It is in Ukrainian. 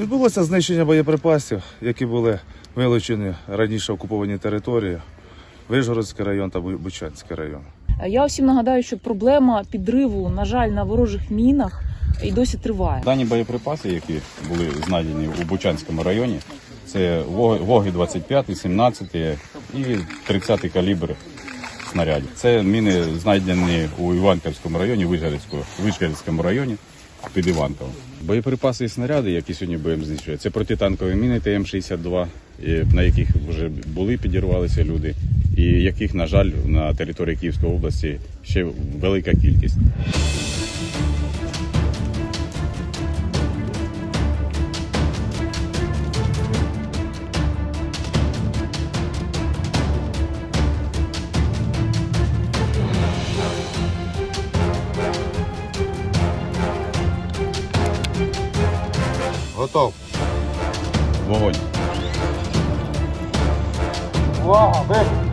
Відбулося знищення боєприпасів, які були вилучені раніше окуповані території, Вижгородський район та Бучанський район. Я усім нагадаю, що проблема підриву, на жаль, на ворожих мінах і досі триває. Дані боєприпаси, які були знайдені у Бучанському районі, це Вог- Воги 25, 17 і 30 калібр снарядів. Це міни знайдені у Іванківському районі, Вишгородському районі під Іванковом. Боєприпаси і снаряди, які сьогодні БМ знищує, це протитанкові міни ТМ-62, і на яких вже були, підірвалися люди, і яких, на жаль, на території Київської області ще велика кількість. Готов. Вогонь! Увага, вибух!